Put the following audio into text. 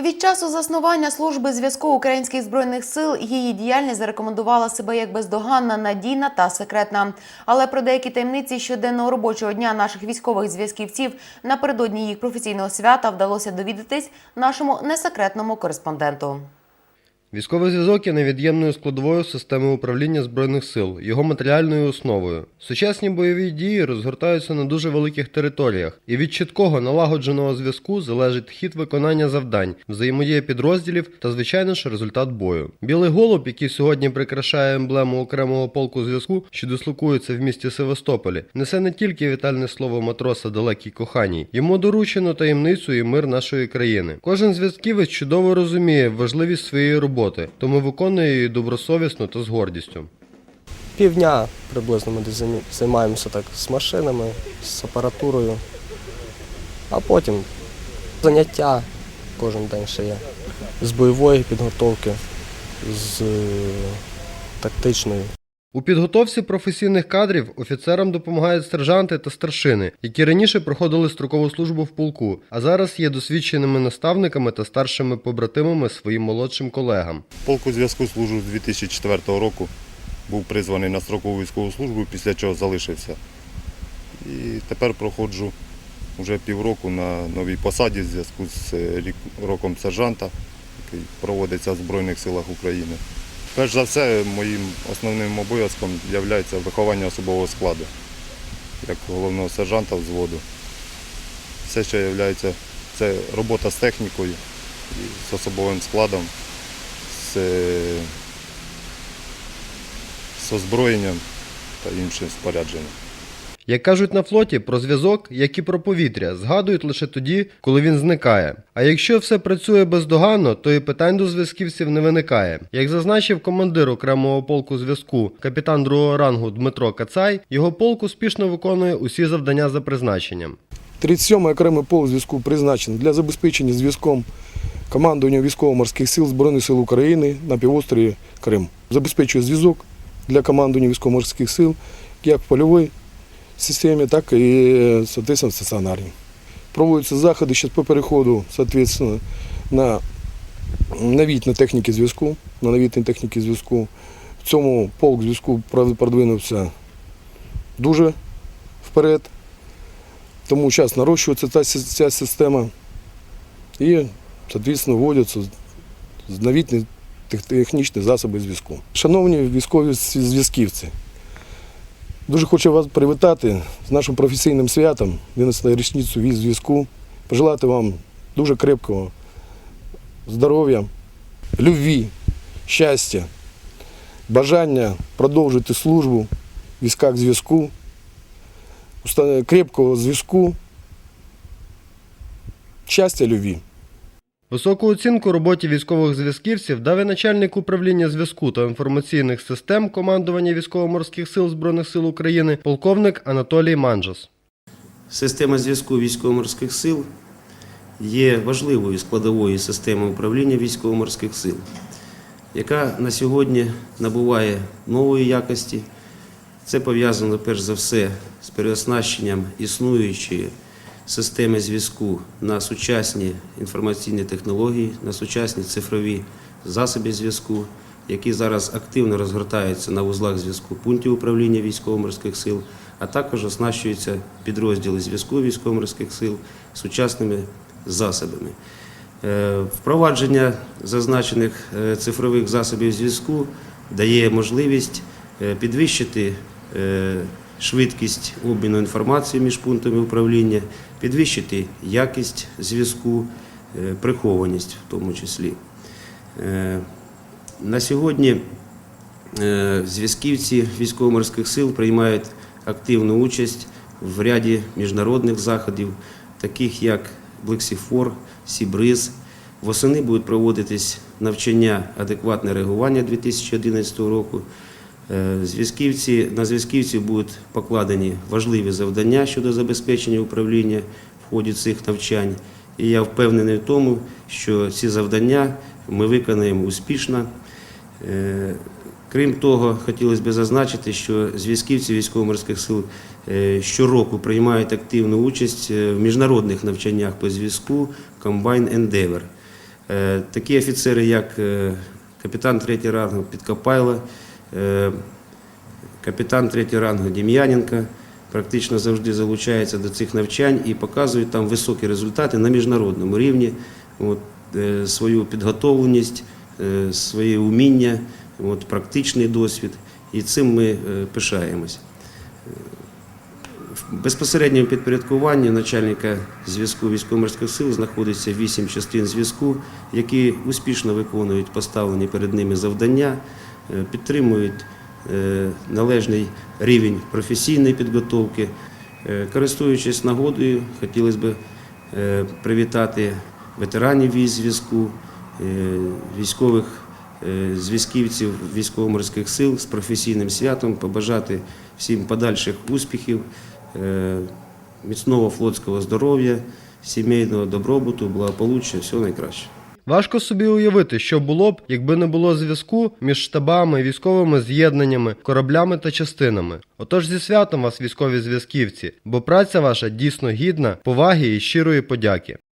Від часу заснування служби зв'язку українських збройних сил її діяльність зарекомендувала себе як бездоганна, надійна та секретна. Але про деякі таємниці щоденного робочого дня наших військових зв'язківців напередодні їх професійного свята вдалося довідатись нашому несекретному кореспонденту. Військовий зв'язок є невід'ємною складовою системи управління збройних сил, його матеріальною основою. Сучасні бойові дії розгортаються на дуже великих територіях, і від чіткого налагодженого зв'язку залежить хід виконання завдань, взаємодія підрозділів та, звичайно ж, результат бою. Білий голуб, який сьогодні прикрашає емблему окремого полку зв'язку, що дислокується в місті Севастополі, несе не тільки вітальне слово матроса далекій коханій, йому доручено таємницю і мир нашої країни. Кожен зв'язківець чудово розуміє важливість своєї роботи, тому виконує її добросовісно та з гордістю. Півдня приблизно ми займаємося так з машинами, з апаратурою, а потім заняття кожен день ще є. З бойової підготовки, з е, тактичної. У підготовці професійних кадрів офіцерам допомагають сержанти та старшини, які раніше проходили строкову службу в полку, а зараз є досвідченими наставниками та старшими побратимами своїм молодшим колегам. Полку зв'язку служу з 2004 року. Був призваний на строкову військову службу, після чого залишився. І тепер проходжу вже півроку на новій посаді в зв'язку з е, роком сержанта, який проводиться в Збройних силах України. Перш за все, моїм основним обов'язком є виховання особового складу, як головного сержанта взводу. Все, що є, це робота з технікою, з особовим складом, з, з озброєнням та іншим спорядженням. Як кажуть на флоті, про зв'язок, як і про повітря, згадують лише тоді, коли він зникає. А якщо все працює бездоганно, то і питань до зв'язківців не виникає. Як зазначив командир окремого полку зв'язку, капітан другого рангу Дмитро Кацай, його полк успішно виконує усі завдання за призначенням. 37-й окремий полк зв'язку призначений для забезпечення зв'язком командування військово-морських сил Збройних сил України на півострові Крим. Забезпечує зв'язок для командування військово-морських сил як в польовій системі, так і соответственно, в стаціонарній. Проводяться заходи зараз по переходу соответственно, на новітні техніки зв'язку, на новітні техніки зв'язку. В цьому полк зв'язку продвинувся дуже вперед. Тому зараз нарощується ця, ця система і, соответственно, вводяться новітні технічні засоби зв'язку. Шановні військові зв'язківці, дуже хочу вас привітати з нашим професійним святом, 11 річницю від зв'язку. Пожелати вам дуже крепкого здоров'я, любві, щастя, бажання продовжити службу в військах зв'язку крепкого зв'язку, щастя, любві. Високу оцінку роботі військових зв'язківців дав і начальник управління зв'язку та інформаційних систем командування військово-морських сил Збройних сил України, полковник Анатолій Манджас. Система зв'язку військово-морських сил є важливою складовою системи управління військово-морських сил, яка на сьогодні набуває нової якості. Це пов'язано перш за все з переоснащенням існуючої системи зв'язку на сучасні інформаційні технології, на сучасні цифрові засоби зв'язку, які зараз активно розгортаються на вузлах зв'язку пунктів управління військово-морських сил, а також оснащуються підрозділи зв'язку військово-морських сил сучасними засобами. Е, Впровадження зазначених е, цифрових засобів зв'язку дає можливість е, підвищити швидкість обміну інформацією між пунктами управління, підвищити якість зв'язку, е, прихованість в тому числі. Е, На сьогодні е, зв'язківці військово-морських сил приймають активну участь в ряді міжнародних заходів, таких як Блексіфор, Сібриз. Восени будуть проводитись навчання адекватне реагування 2011 року. Е, Зв'язківці, на зв'язківців будуть покладені важливі завдання щодо забезпечення управління в ході цих навчань. І я впевнений в тому, що ці завдання ми виконаємо успішно. Е, Крім того, хотілося б зазначити, що зв'язківці військово-морських сил е, щороку приймають активну участь в міжнародних навчаннях по зв'язку Combine Endeavor. Е, Такі офіцери, як капітан третього рангу Підкопайло, капітан третього рангу Дем'яненко, практично завжди залучаються до цих навчань і показують там високі результати на міжнародному рівні, от, е, свою підготовленість, е, своє уміння, от, практичний досвід. І цим ми е, пишаємось. В безпосередньому підпорядкуванні начальника зв'язку військово-морських сил знаходиться вісім частин зв'язку, які успішно виконують поставлені перед ними завдання, е, підтримують е, належний рівень професійної підготовки. Е, Користуючись нагодою, хотілося б е, привітати ветеранів зв'язку, е, військових е, зв'язківців військово-морських сил з професійним святом, побажати всім подальших успіхів, е, міцного флотського здоров'я, сімейного добробуту, благополуччя, всього найкращого. Важко собі уявити, що було б, якби не було зв'язку між штабами, військовими з'єднаннями, кораблями та частинами. Отож зі святом вас, військові зв'язківці, бо праця ваша дійсно гідна поваги і щирої подяки.